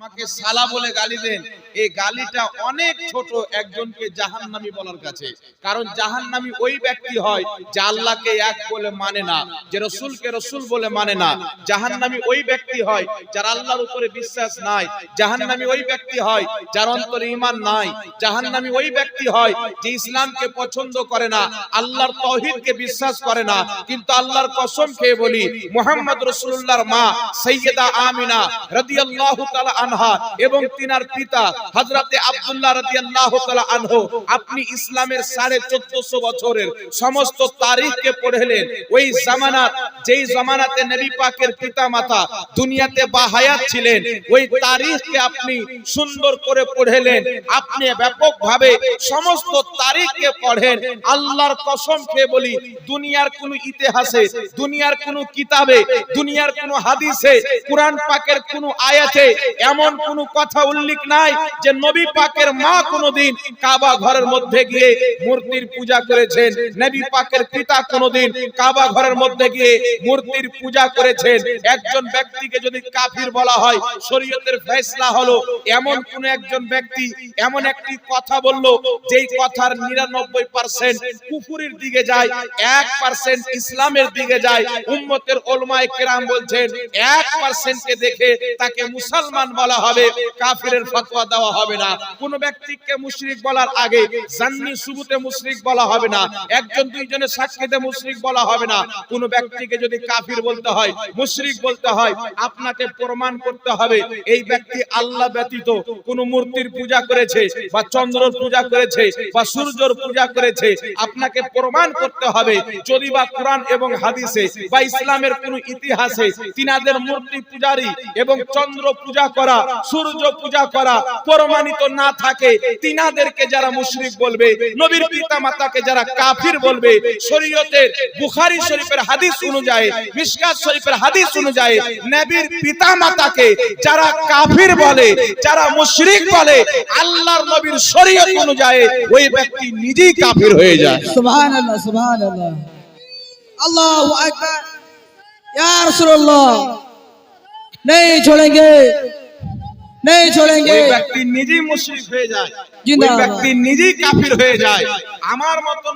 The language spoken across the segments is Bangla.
আমাকে সালা বলে গালি দেন। এই গালিটা অনেক ছোট একজনকে জাহান্নামী বলার কাছে। কারণ জাহান্নামী ওই ব্যক্তি হয় যে আল্লাহকে এক বলে মানে না, যে রসুলকে রসুল বলে মানে না। জাহান্নামী ওই ব্যক্তি হয় যার আল্লাহর উপরে বিশ্বাস নাই। জাহান্নামী ওই ব্যক্তি হয় যার অন্তরে ঈমান নাই। জাহান্নামী ওই ব্যক্তি হয় যে ইসলামকে পছন্দ করে না, আল্লাহর তৌহিদকে বিশ্বাস করে না। কিন্তু আল্লাহর কসম খেয়ে বলি, মোহাম্মদ রসুল্লাহর মা সৈয়দা আমিনা রাদিয়াল্লাহু তাআলা আনহা এবং তিনার পিতা আপনি ইসলামের 1450 বছরের সমস্ত তারিখকে ওই জামানাত, যেই জামানাতে নবী পাকের পিতামাতা দুনিয়াতে বাহায়াত ছিলেন, ওই তারিখকে আপনি সুন্দর করে আপনি ব্যাপকভাবে সমস্ত তারিখকে পড়েন। আল্লাহর কসম খেয়ে বলি, দুনিয়ার কোন ইতিহাসে, দুনিয়ার কোন কিতাবে, দুনিয়ার কোন হাদিসে, কোরআন পাকের কোন আয়াতে এমন কোন কথা উল্লেখ নাই যে নবী পাকের মা কোনদিন কাবা ঘরের মধ্যে গিয়ে মূর্তির পূজা করেছেন। নবী পাকের পিতা কোনদিন কাবা ঘরের মধ্যে গিয়ে মূর্তির পূজা করেছেন। একজন ব্যক্তিকে যদি কাফির বলা হয়, শরীয়তের ফয়সালা হলো এমন কোন একজন ব্যক্তি এমন একটি কথা বলল যেই কথার 99% কুফুরির দিকে যায়, এক পার্সেন্ট ইসলামের দিকে যায়। উম্মতের ওলামায়ে কেরাম বলছেন 1% কে দেখে তাকে মুসলমান বলা হবে, কাফিরের ফতোয়া দেওয়া হবে না। কোন ব্যক্তিকে মুশরিক বলার আগে জান্নি সুবুতে মুশরিক বলা হবে না, একজন দুইজনের সাক্ষীতে মুশরিক বলা হবে না। কোন ব্যক্তিকে যদি কাফির বলতে হয়, মুশরিক বলতে হয়, আপনাকে প্রমাণ করতে হবে, এই ব্যক্তি আল্লাহ ব্যতীত কোন মূর্তির পূজা করেছে বা চন্দ্রর পূজা করেছে বা সূর্যর পূজা করেছে, আপনাকে প্রমাণ করতে হবে, যদি বা কোরআন এবং হাদিসে বা ইসলামের কোন ইতিহাসে তিনাদের মূর্তি পূজারি এবং চন্দ্র পূজা করা সূর্য পূজা করা প্রমাণিত না থাকে তিনাদেরকে যারা মুশরিক বলবে নবীর পিতা মাতাকে যারা কাফির বলবে শরীয়তের বুখারী শরীফের হাদিস অনুযায়ী মিশকাত শরীফের হাদিস অনুযায়ী নবীর পিতা মাতাকে যারা কাফির বলে যারা মুশরিক বলে আল্লাহর নবীর শরীয়ত অনুযায়ী ওই ব্যক্তি নিজেই কাফির হয়ে যায় सुभान अल्लाह सुभान अल्लाह अल्लाह अकबर या रसूल अल्लाह नहीं छोड़ेंगे নেই ছোড়েঙ্গে ওই ব্যক্তি নিজেই মুশরিক হয়ে যায়। ওই ব্যক্তি নিজেই কাফির হয়ে যায়। আমার মতন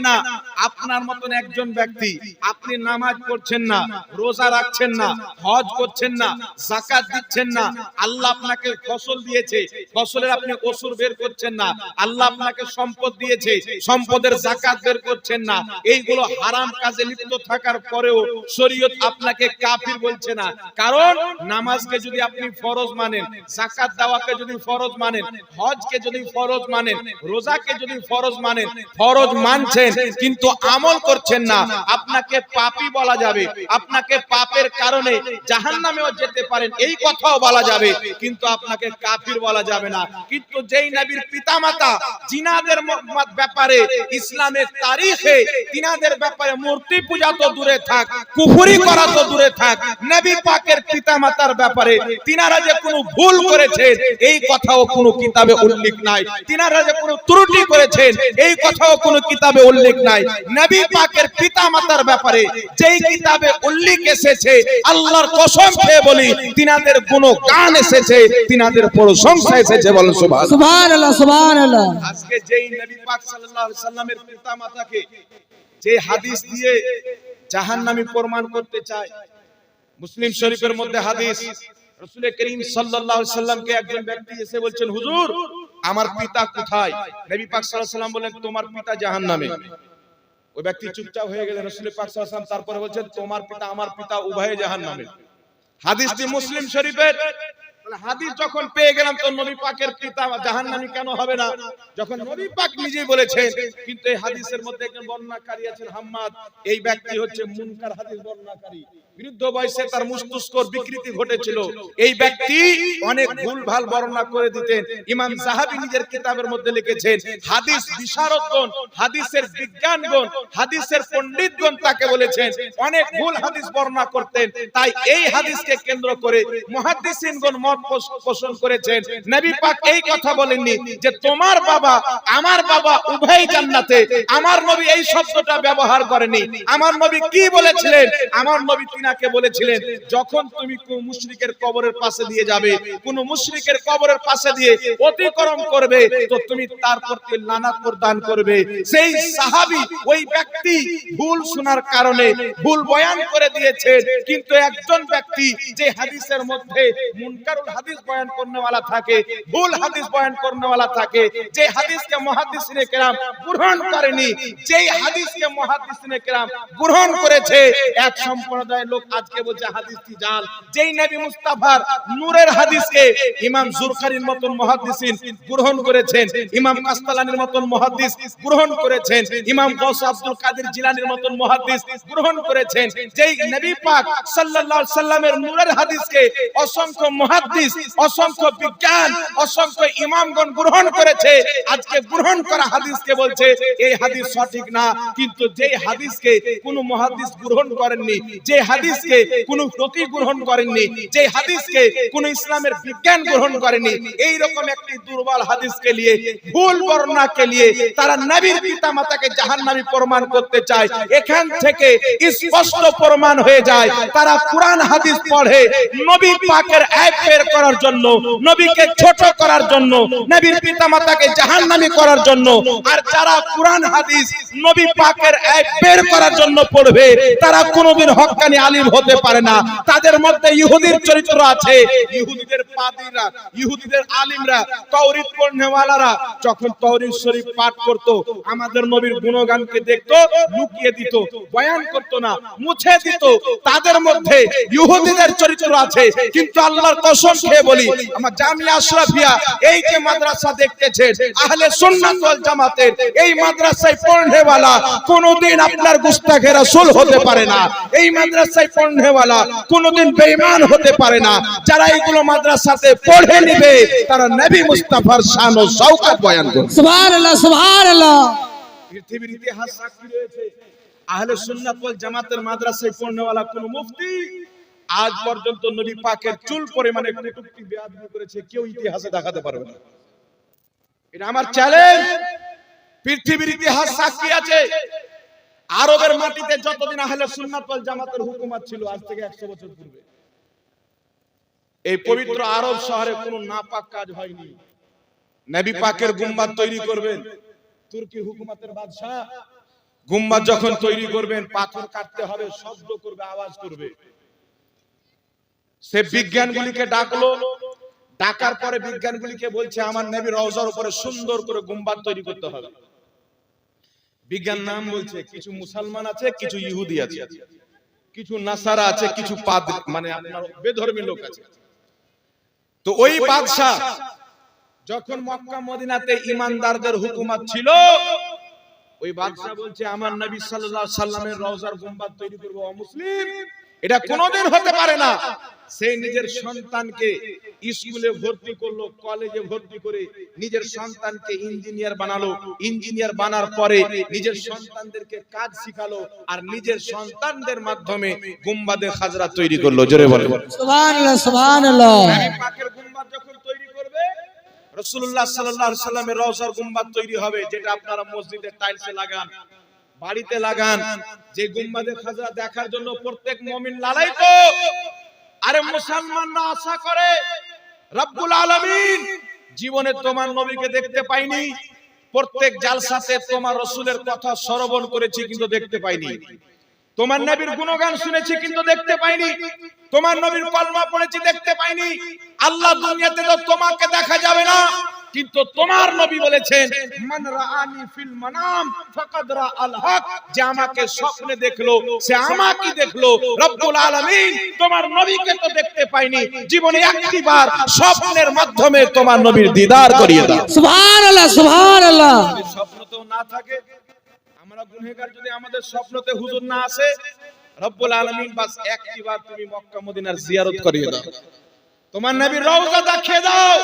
না আপনার একজন ব্যক্তি। আপনি নামাজ পড়ছেন না রোজা রাখছেন না হজ করছেন না যাকাত দিচ্ছেন না। আল্লাহ আপনাকে ফসল দিয়েছে। ফসলের আপনি কসুর বের করছেন না। আল্লাহ আপনাকে সম্পদ দিয়েছে। সম্পদের যাকাত বের করছেন না। এইগুলো হারাম কাজে লিপ্ত থাকার পরেও শরীয়ত আপনাকে কাফির বলছে না। কারণ নামাজকে যদি আপনি ফরজ মানেন যাকাত দেওয়াকে যদি ফরজ মানেন, হজকে যদি ফরজ মানেন, রোজাকে যদি ফরজ মানেন, ফরজ মানছেন, কিন্তু আমল করছেন না, আপনাকে পাপী বলা যাবে। আপনাকে পাপের কারণে জাহান্নামেও যেতে পারেন, এই কথাও বলা যাবে, কিন্তু আপনাকে কাফির বলা যাবে না। কিন্তু যেই নবীর পিতামাতা জিনাদের ব্যাপারে, ইসলামের তারিখে তিনাদের ব্যাপারে মূর্তি পূজা তো দূরে থাক, কুফরি করা তো দূরে থাক, নবী পাকের পিতামাতার ব্যাপারে তিনারা যে কোনো ভুল ভুল করেছেন এই কথাও কোনো কিতাবে উল্লেখ নাই। তিনারা যে কোনো ত্রুটি করেছেন এই কথাও কোনো কিতাবে উল্লেখ নাই। নবী পাকের পিতা মাতার ব্যাপারে যেই কিতাবে উল্লেখ এসেছে আল্লাহর কসম খেয়ে বলি তিনাদের কোনো গান এসেছে তিনাদের প্রশংসা এসেছে বল সুবহান সুবহানাল্লাহ সুবহানাল্লাহ। আজকে যেই নবী পাক সাল্লাল্লাহু আলাইহি সাল্লামের পিতা মাতাকে যে হাদিস দিয়ে জাহান্নামী প্রমাণ করতে চায় মুসলিম শরীফের মধ্যে হাদিস রাসূল করিম একজন ব্যক্তি এসে বলছেন, হুজুর, আমার পিতা কোথায়? নবী পাক বলেন তোমার পিতা ওই ব্যক্তি চুপচাপ হয়ে গেলেন, রাসূল পাক তারপরে বলছেন, তোমার পিতা আমার পিতা উভয়ে জাহান্নামে। হাদিসটি মুসলিম শরীফের হাদিস যখন পেয়ে গেলাম, তো নবী পাকের পিতা জাহান্নামী কেন হবে না? যখন নবী পাক নিজেই বলেছেন, কিন্তু এই হাদিসের মধ্যে একজন বর্ণনাকারী আছেন হাম্মাদ, এই ব্যক্তি হচ্ছে মুনকার হাদিস বর্ণনাকারী বৃদ্ধ বয়সে তার বিকৃতি ঘটেছিল। এই ব্যক্তি অনেক বর্ণনা করে দিতেন। ইমাম নিজের কিতাবের মধ্যে লিখেছেন, হাদিস বিশারদগণ, হাদিসের বিজ্ঞানগণ, হাদিসের পণ্ডিতগণ তাকে বলেছেন, অনেক ভুল হাদিস বর্ণনা করতেন। তাই এই হাদিসকে কেন্দ্র করে মত পোষণ করেছেন। নবী পাক এই কথা বলেননি যে, তোমার বাবা, আমার বাবা উভয় জান্নাতে। আমার নবী এই শব্দটা ব্যবহার করেনি। আমার নবী কি বলেছিলেন? আমার নবী মদিনাকে বলেছিলেন, যখন তুমি কোন মুশরিকের কবরের পাশে দিয়ে যাবে, কোন মুশরিকের কবরের পাশে দিয়ে অতিক্রম করবে, তো তুমি তার প্রতি লানাত প্রদান করবে। সেই সাহাবী ওই ব্যক্তি ভুল শোনার কারণে ভুল বয়ান করে দিয়েছে, কিন্তু একজন ব্যক্তি যে হাদিসের মধ্যে মুনকারুল হাদিস বয়ান করনেওয়ালা থাকে, ভুল হাদিস বয়ান করনেওয়ালা থাকে, যে হাদিসকে মুহাদ্দিসিনে কেরাম গ্রহণ করেনি, যেই হাদিসকে মুহাদ্দিসিনে কেরাম গ্রহণ করেছে, এক সম্প্রদায়ের লোক আজকে বলছে, হাদিসটি জাল যেই নবী মুস্তাফার নূরের হাদিসকে ইমাম জুরকারির মতন মুহাদ্দিসিন গ্রহণ করেছেন, ইমাম কাস্তালানির মতন মুহাদ্দিস গ্রহণ করেছেন, ইমাম গৌস আব্দুল কাদের জিলানির মতন মুহাদ্দিস গ্রহণ করেছেন, যেই নবী পাক সাল্লাল্লাহু সাল্লামের নূরের হাদিসকে অসংখ্য মুহাদ্দিস, অসংখ্য বিজ্ঞান, অসংখ্য ইমামগণ গ্রহণ করেছে, আজকে গ্রহণ করা হাদিসকে বলছে, এই হাদিস সঠিক না। কিন্তু যেই হাদিসকে কোন মুহাদ্দিস গ্রহণ করেননি, যে হাদিসকে কোন ফকি গ্রহণ করেননি যে হাদিসকে কোন ইসলামের বিজ্ঞান গ্রহণ করেনি এই রকম একটি দুর্বল হাদিসকে নিয়ে, ভুল বর্ণনাকে নিয়ে তারা নবীর পিতামাতাকে জাহান্নামী প্রমাণ করতে চায়। এখান থেকে স্পষ্ট প্রমাণ হয়ে যায়, তারা কোরআন হাদিস পড়ে নবী পাকের এক বের করার জন্য, নবীকে ছোট করার জন্য, নবীর পিতামাতাকে জাহান্নামী করার জন্য, আর যারা কোরআন হাদিস নবী পাকের এক বের করার জন্য পড়বে, তারা কোনোদিন হক্কানি আলিম হতে পারে না। তাদের মধ্যে ইহুদির চরিত্র আছে। ইহুদিদের পাদিরা, ইহুদিদের আলিমরা তাওরীত পড়নেওয়ালারা যখন তাওরীত শরীফ পাঠ করত, আমাদের নবীর গুণগানকে দেখতো, লুকিয়ে দিত, বয়ান করত না, মুছে দিত। তাদের মধ্যে ইহুদিদের চরিত্র আছে। কিন্তু আল্লাহর কসম খেয়ে বলি, আমার জামিয়া আশরাফিয়া এই যে মাদ্রাসা দেখতেছেন, আহলে সুন্নাত ওয়াল জামাতের এই মাদ্রাসায় পড়নেওয়ালা কোনোদিন আপনার গুস্তাখে রাসূল হতে পারে না। এই মাদ্রাসায় পড়নেওয়ালা কোনোদিন বেঈমান হতে পারে না। যারা এইগুলো মাদ্রাসাতে পড়ে নিবে তারা নবী মুস্তাফার শান ও শওকত বয়ান করবে। সুবহানাল্লাহ সুবহানাল্লাহ। পৃথিবীর ইতিহাস সাক্ষী রয়েছে। আহলে সুন্নাত ওয়াল জামাতের মাদ্রাসায় পড়নেওয়ালা কোন মুফতি আজ পর্যন্ত নবী পাকের চুল পরিমাণে কটূক্তি বেয়াদবি করেছে কেউ ইতিহাসে দেখাতে পারবে না। এটা আমার চ্যালেঞ্জ পৃথিবীর ইতিহাস সাক্ষী আছে। আরবের মাটিতে যতদিন আহলে সুন্নাত ওয়াল জামাতের হুকুমত ছিল আজ থেকে 100 বছর পূর্বে। এই পবিত্র আরব শহরে কোনো নাপাক কাজ হয়নি। নবী পাকের গুম্বাদ তৈরি করবেন। তুর্কি হুকুমতের বাদশাহ গুম্বাদ যখন তৈরি করবেন পাথর কাটতে হবে শব্দ করবে আওয়াজ করবে। সে বিজ্ঞানগুলিকে ডাকলো ডাকার পরে বিজ্ঞানগুলিকে বলছে আমার নবী রওজার উপরে সুন্দর করে গুম্বাদ তৈরি করতে হবে। বিজ্ঞান নাম বলছে কিছু মুসলমান আছে কিছু ইহুদি আছে। কিছু নাসারা আছে কিছু পাদ মানে আপনার বেধর্মী লোক আছে। তো ওই বাদশাহ যখন মক্কা মদিনাতে ইমানদারদের হুকুমত ছিল ওই বাদশাহ বলছে আমার নবী সাল্লাল্লাহু আলাইহি সাল্লামের রওজার গুম্বাদ তৈরি করব অমুসলিম এটা কোনোদিন হতে পারে না। সেই নিজের সন্তানকে স্কুলে ভর্তি করল কলেজে ভর্তি করে নিজের সন্তানকে ইঞ্জিনিয়ার বানালো। ইঞ্জিনিয়ার বানার পরে নিজের সন্তানদেরকে কাজ শিখালো আর নিজের সন্তানদের মাধ্যমে গুম্বাদে খাজরা তৈরি করল। জোরে বলে সুবহানাল্লাহ সুবহানাল্লাহ। পাকের গুম্বাদ যখন তৈরি করবে রাসূলুল্লাহ সাল্লাল্লাহু আলাইহি সাল্লামের রওজার গুম্বাদ তৈরি হবে যেটা আপনারা মসজিদে টাইলসে লাগান বাড়িতে লাগান। যে গুম্বাদে খাজরা দেখার জন্য প্রত্যেক মুমিন লালাইত আরে মুসলমানরা আশা করে রব্বুল আলামিন, জীবনে তোমার নবীকে দেখতে পাইনি, প্রত্যেক জালসাতে তোমার রসুলের কথা শ্রবণ করেছি কিন্তু দেখতে পাইনি। তোমার নবীর গুণগান শুনেছি কিন্তু দেখতে পাইনি, তোমার নবীর কলমা পড়েছি দেখতে পাইনি। আল্লাহ দুনিয়াতে তো তোমাকে দেখা যাবে না কিন্তু তোমার নবী বলেছেন মান রাআনি ফিল মানাম ফাকাদ রাআল হক। যে আমাকে স্বপ্নে দেখল সে আমাকে দেখল। রব্বুল আলামিন তোমার নবীকে তো দেখতে পাইনি। জীবনে একটিবার স্বপ্নের মাধ্যমে তোমার নবীর দিদার করিয়ে দাও। সুবহানাল্লাহ সুবহানাল্লাহ। যদি স্বপ্নতেও না থাকে। আমরা গুনহেগার যদি আমাদের স্বপ্নতে হুজুর না আসে রব্বুল আলামিন বাস একটিবার তুমি মক্কা মদিনার জিয়ারত করিয়ে দাও। তোমার নবীর রওজা দেখিয়ে দাও।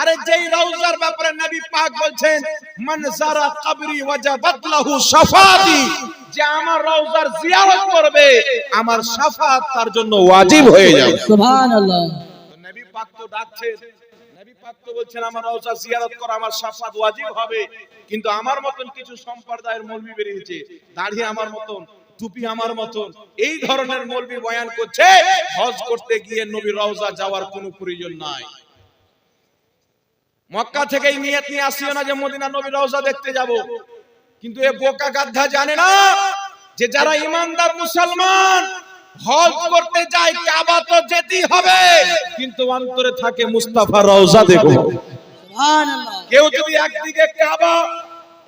আরে যেই রওজার ব্যাপারে নবী পাক বলছেন মান যারা কবরি ওয়াজাবাত লাহু শাফাতি যে আমার রওজার জিয়ারত করবে আমার শাফাত তার জন্য ওয়াজিব হয়ে যাবে। সুবহানাল্লাহ। নবী পাক তো ডাকছেন নবী পাক তো বলছেন আমার রওজা জিয়ারত করা আমার শাফাত ওয়াজিব হবে কিন্তু আমার মতন কিছু সম্প্রদায়ের মৌলবি বেরিয়েছে দাড়ি আমার মতন টুপি আমার মতন এই ধরনের মলবি বয়ান করছে হজ করতে গিয়ে নবী রওজা যাওয়ার কোনো প্রয়োজন নাই। মক্কা থেকেই নিয়ত নিয়ে আসিও না যে মদিনা নবী রওজা দেখতে যাব। কিন্তু এ বোকা গাদ্ধা জানে না যে যারা ইমানদার মুসলমান হজ করতে যায় কাবা তো যেতেই হবে কিন্তু অন্তরে থাকে মুস্তাফা রওজা দেখো। সুবহানাল্লাহ। কেউ যদি একদিকে কাবা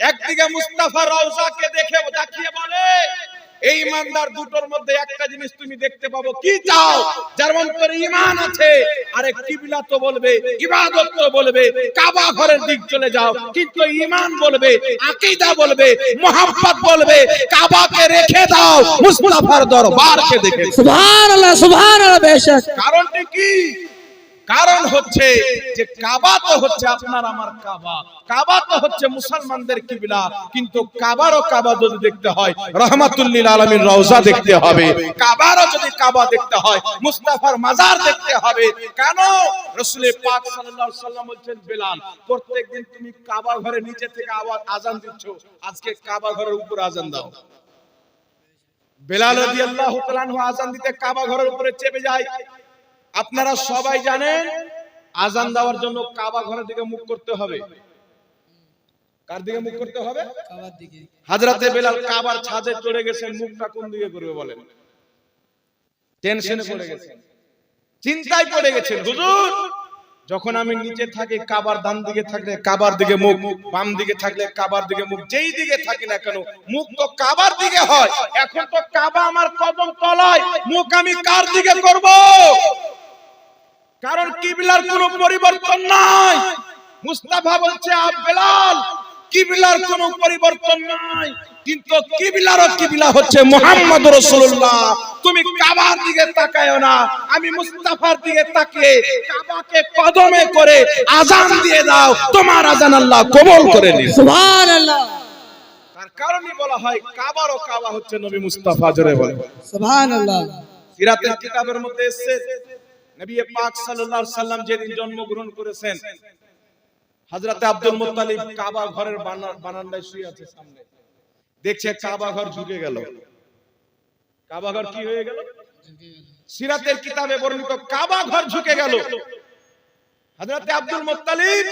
একদিকে মুস্তাফা রওজাকে দেখে দেখিয়ে বলে এই ইমানদার দুটোর মধ্যে একটা জিনিস তুমি দেখতে পাবো। কি চাও? যার অন্তরে ঈমান আছে আরে কিবলা তো বলবে ইবাদত তো বলবে কাবা ঘরের দিক চলে যাও কিন্তু ইমান বলবে আকীদা বলবে মোহাব্বত বলবে কাবাকে রেখে দাও মুস্তাফার দরবারকে দেখে সুবহানাল্লাহ সুবহানাল্লাহ বেশক। কারণটি কি? কারণ হচ্ছে যে কাবা তো হচ্ছে আপনার আমার কাবা। কাবা তো হচ্ছে মুসলমানদের কিবলা। কিন্তু কাবারও কাবা যদি দেখতে হয়, রহমাতুল্লিল আলমীর রওজা দেখতে হবে। কাবারও যদি কাবা দেখতে হয়, মুস্তাফার মাজার দেখতে হবে। কেন? রসুল পাক সাল্লাল্লাহু সাল্লাম বলছেন, বেলাল, প্রত্যেকদিন তুমি কাবা ঘরে নিচে থেকে আওয়াজ, আজান দিচ্ছ। আজকে কাবা ঘরের উপর আজান দাও। বেলাল রাদিয়াল্লাহু তাআলা আজান দিতে কাবা ঘরের উপরে চেপে যায়। আপনারা সবাই জানেন আজান দেওয়ার জন্য কাবা ঘরের দিকে মুখ করতে হবে। কার দিকে মুখ করতে হবে? কাবার দিকে। হাজরাতে বেলাল কাবার ছাদে চড়ে গেছেন মুখটা কোন দিকে করবে বলেন? টেনশনে পড়ে গেছেন। চিন্তায় পড়ে গেছেন। হুজুর! যখন আমি নিচে থাকি কাবার ডান দিকে থাকলে কাবার দিকে মুখ বাম দিকে থাকলে কাবার দিকে মুখ যেই দিকে থাকি না কেন মুখ তো কাবার দিকে হয়। এখন তো কাবা আমার কদম তলায় মুখ আমি কার দিকে করব? কারণ কিবলার কোনো পরিবর্তন নাই। মুস্তাফা বলছে আব বেলাল কিবলার কোনো পরিবর্তন নাই। কিন্তু কিবলারও কিবলা হচ্ছে মুহাম্মদ রাসূলুল্লাহ। তুমি কাবার দিকে তাকায়ও না। আমি মুস্তাফার দিকে তাকিয়ে কাবাকে কদমে করে আজান দিয়ে দাও। তোমার আজান আল্লাহ কবুল করে নিন সুবহানাল্লাহ। তার কারণে বলা হয় কাবারও কাবা হচ্ছে নবী মুস্তাফা জোরে বলে। সুবহানাল্লাহ। সিরাতের কিতাবের মধ্যে এসেছে নবী পাক সাল্লাল্লাহু সাল্লাম যেদিন জন্মগ্রহণ করেছেন, হযরতে আব্দুল মুত্তালিব কাবা ঘরের বারান্দায় শুয়ে আছে সামনে। দেখছে কাবা ঘর ঝুঁকে গেল। কাবা ঘর কি হয়ে গেল? সিরাতের কিতাবে বর্ণিত কাবা ঘর ঝুঁকে গেল। হযরতে আব্দুল মুত্তালিব